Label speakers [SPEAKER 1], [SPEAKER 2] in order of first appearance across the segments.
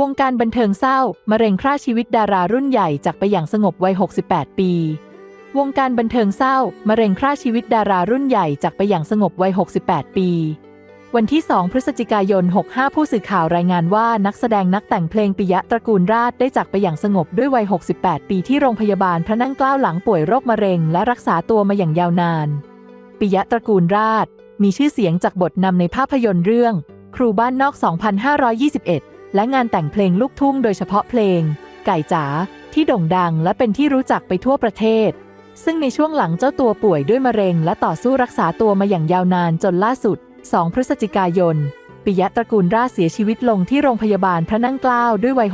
[SPEAKER 1] วงการบันเทิงเศร้ามะเร็งฆ่าชีวิตดารารุ่นใหญ่จากไปอย่างสงบวัย 68 ปี วงการบันเทิงเศร้ามะเร็งฆ่าชีวิตดารารุ่นใหญ่จากไปอย่างสงบวัย 68 ปี วันที่ 2 พฤศจิกายน 65 ผู้สื่อข่าวรายงานว่านักแสดงนักแต่งเพลงปิยะตระกูลราชได้จากไปอย่างสงบด้วยวัย 68 ปีที่โรงพยาบาลพระนั่งเกล้าหลังป่วยโรคมะเร็งและรักษาตัวมาอย่างยาวนาน ปิยะตระกูลราชมีชื่อเสียงจากบทนำในภาพยนตร์เรื่อง ครูบ้านนอก 2521 และงานแต่งเพลงลูกทุ่งโดยเฉพาะเพลง ไก่จ๋าที่โด่งดังและเป็นที่รู้จักไปทั่วประเทศ ซึ่งในช่วงหลังเจ้าตัวป่วยด้วยมะเร็ง และต่อสู้รักษาตัวมาอย่างยาวนานจนล่าสุด 2 พฤศจิกายน ปิยะตระกูลราชเสียชีวิตลงที่โรงพยาบาลพระนั่งเกล้าด้วยวัย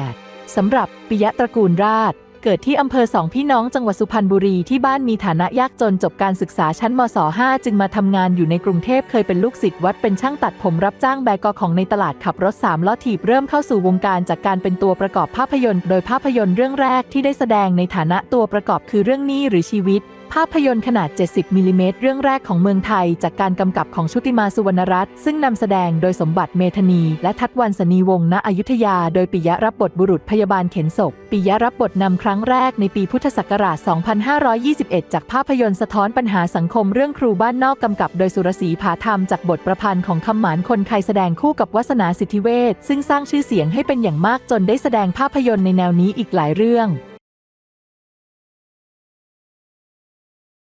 [SPEAKER 1] 68สำหรับปิยะตระกูลราช เกิดที่อำเภอสองพี่น้องจังหวัดสุพรรณบุรีที่บ้านมีฐานะยากจนจบการศึกษาชั้นมศ 5 จึงมาทำงานอยู่ในกรุงเทพเคยเป็นลูกศิษย์วัดเป็นช่างตัดผมรับจ้างแบกอของในตลาดขับรถสามล้อถีบเริ่มเข้าสู่วงการจากการเป็นตัวประกอบภาพยนตร์ โดยภาพยนตร์เรื่องแรกที่ได้แสดงในฐานะตัวประกอบคือเรื่องนี้หรือชีวิต ภาพยนตร์ขนาด 70มิลลิเมตรเรื่องแรกของเมืองไทย จากการกำกับของชุติมาสุวรรณรัตน์ซึ่งนำแสดงโดยสมบัติเมธนี และทัดวันสนีวงศ์ณอยุธยา โดยปิยะรับบทบุรุษพยาบาลเข็นศพปิยะรับบทนำครั้งแรกในปีพุทธศักราช 2521 จากภาพยนตร์สะท้อนปัญหาสังคมเรื่องครูบ้านนอกกำกับ โดยสุรศรีผาธรรมจากบทประพันธ์ของคำหมานคนไทยแสดงคู่กับวัสนาสิทธิเวชซึ่งสร้างชื่อเสียงให้เป็นอย่างมากจนได้แสดงภาพยนตร์ในแนวนี้อีกหลายเรื่อง